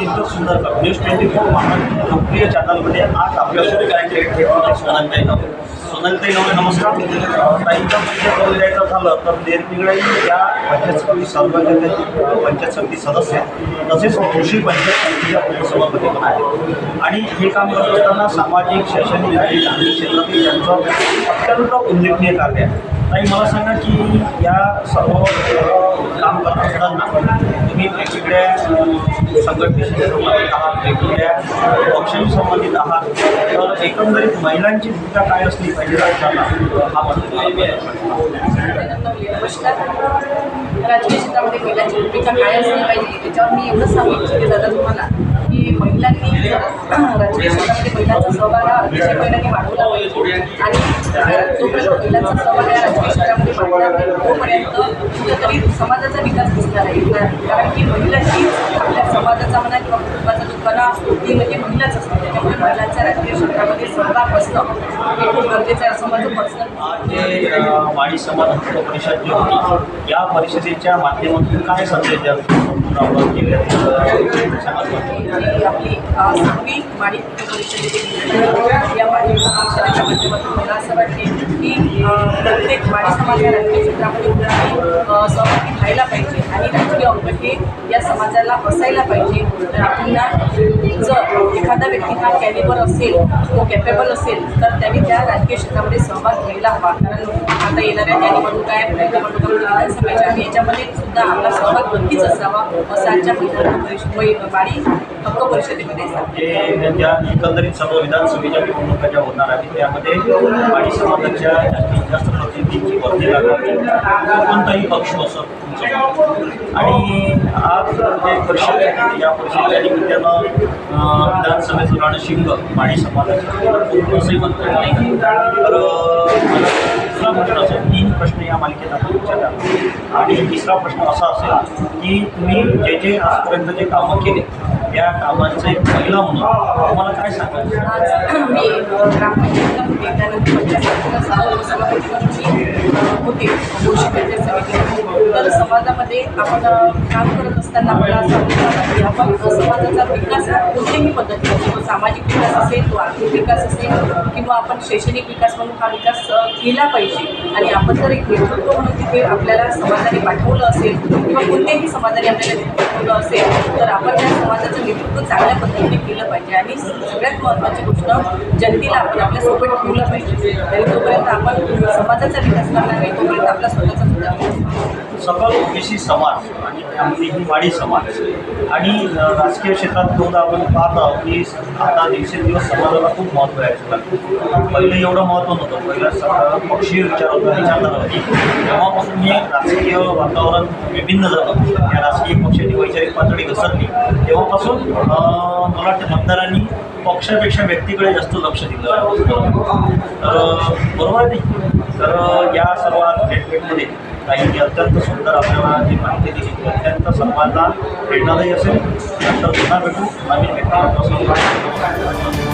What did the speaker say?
तितकंच सुंदर करतो न्यूज ट्वेंटी फोर महाराष्ट्र लोकप्रिय चॅनलमध्ये आज आपल्यासोबत करायचे सोनलताई नवरे सोनलताई नवरे नमस्कार. अं, ताईंचा परिचय करून द्यायचं झालं तर देरपिंगळाई या पंचायत समिती सर्वजण पंचायत समिती सदस्य आहेत तसेच कृषी पंचायत समितीच्या उपसभापती पण आहेत. आणि हे काम करत असताना सामाजिक शैक्षणिक आणि धार्मिक क्षेत्रातील त्यांचं अत्यंत उल्लेखनीय कार्य आहे. ताई मला सांगा की या सर्व काम करत असताना तुम्ही वेगवेगळ्या अ, संघटनेशी संबंधित आहात वेगवेगळ्या पक्षाशी संबंधित आहात. तर एकंदरीत महिलांची भूमिका काय असली पाहिजे राजकारणात? हा प्रश्न नमस्कार राजकीय क्षेत्रामध्ये महिलांची भूमिका काय असली पाहिजे? त्याच्यावर मी एवढंच सांगू इच्छिते दादा तुम्हाला. राजकीय महिलांचा म्हणजे सहभाग हा अतिशय महिलांनी वाढवला पाहिजे आणि जोपर्यंत महिलांचा सहभाग या राजकीय क्षेत्रामध्ये नाही तोपर्यंत कुठेतरी समाजाचा विकास दिसणार आहे कारण की महिलांची समाजाचा म्हणा किंवा कुटुंबाचा जो कणा असतो ती म्हणजे महिलाच असते. त्याच्यामुळे महिलांचा राजकीय क्षेत्रामध्ये सहभाग असणं हे खूप गरजेचं आहे असं माझं पर्सनल वाणी समाज हक्क परिषद जी होती या परिषदेच्या माध्यमातून काय संदेश केले आपली सहावी परिषदेची आहे. या माडी परिषदेच्या माध्यमातून मला असं वाटते की प्रत्येक माडी समाज या राजकीय क्षेत्रामध्ये मुलांनी सहभागी व्हायला पाहिजे. आणि या समाजाला असायला पाहिजे. तर आपल्याला जर एखादा व्यक्ती हा कॅलिबर असेल तो कॅपेबल असेल तर त्यांनी त्या राजकीय क्षेत्रामध्ये सहभाग घ्यायला हवा. कारण आता येणाऱ्या त्या निवडणुका आहेत त्या विधानसभेच्या आणि याच्यामध्ये सुद्धा आपला सहभाग नक्कीच असावा असं आजच्या महिला परिषद माडी हक्क परिषदेमध्ये ज्या एकंदरीत सर्व विधानसभेच्या निवडणुका ज्या होणार आहेत त्यामध्ये समाजाच्या जास्तीत जास्त कोणताही पक्ष असो तुमचं आणि आज जे परिषद आहे या परिषदेच्या निमित्तानं विधानसभेचं रणशिंग वाणी समाजाचं असंही म्हणता नाही. तर दुसरा प्रश्न असेल तीन प्रश्न या मालिकेत आपण विचारला आणि तिसरा प्रश्न असा असेल की तुम्ही जे जे आजपर्यंत जे कामं केले या कामांचं एक महिला म्हणून तुम्हाला काय सांगायचं? समाजामध्ये आपण काम करत असताना आपला असं आपण समाजाचा विकास हा कोणत्याही पद्धतीने तो सामाजिक विकास असेल तो आर्थिक विकास असेल किंवा आपण शैक्षणिक विकास म्हणून हा विकास केला पाहिजे. आणि आपण जर एक नेतृत्व म्हणून तिथे आपल्याला समाजाने पाठवलं असेल किंवा कोणत्याही समाजाने आपल्याला तिथे पाठवलं असेल तर आपण त्या समाजाचं नेतृत्व चांगल्या पद्धतीने केलं पाहिजे. आणि सगळ्यात महत्त्वाची गोष्ट जनतेला आपण आपल्यासोबत ठेवलं पाहिजे. आणि तोपर्यंत आपण समाजाचा विकास करणार नाही तोपर्यंत आपला स्वतःचा सुद्धा विकास सकल ओबीसी समाज आणि त्यामध्ये ही वाडी समाज. आणि राजकीय क्षेत्रात दोन आपण पाहत आहोत की आता दिवसेंदिवस समाजाला खूप महत्त्व आहे. पहिलं एवढं महत्त्व नव्हतं. पहिलं सगळं पक्षीय विचार होता विचारधारा होती. तेव्हापासून हे राजकीय वातावरण विभिन्न झालं. या राजकीय पक्षाची वैचारिक पातळी घसरली. तेव्हापासून मला वाटतं मतदारांनी पक्षापेक्षा व्यक्तीकडे जास्त लक्ष दिलं तर बरोबर आहे नाही? तर या सर्वात ट्रीटमेंटमध्ये काही अत्यंत सुंदर आपल्याला जी माहिती दिली ती अत्यंत सर्वांना प्रेरणादायी असेल. नंतर पुन्हा भेटू. आम्ही व्यक्तिमत्व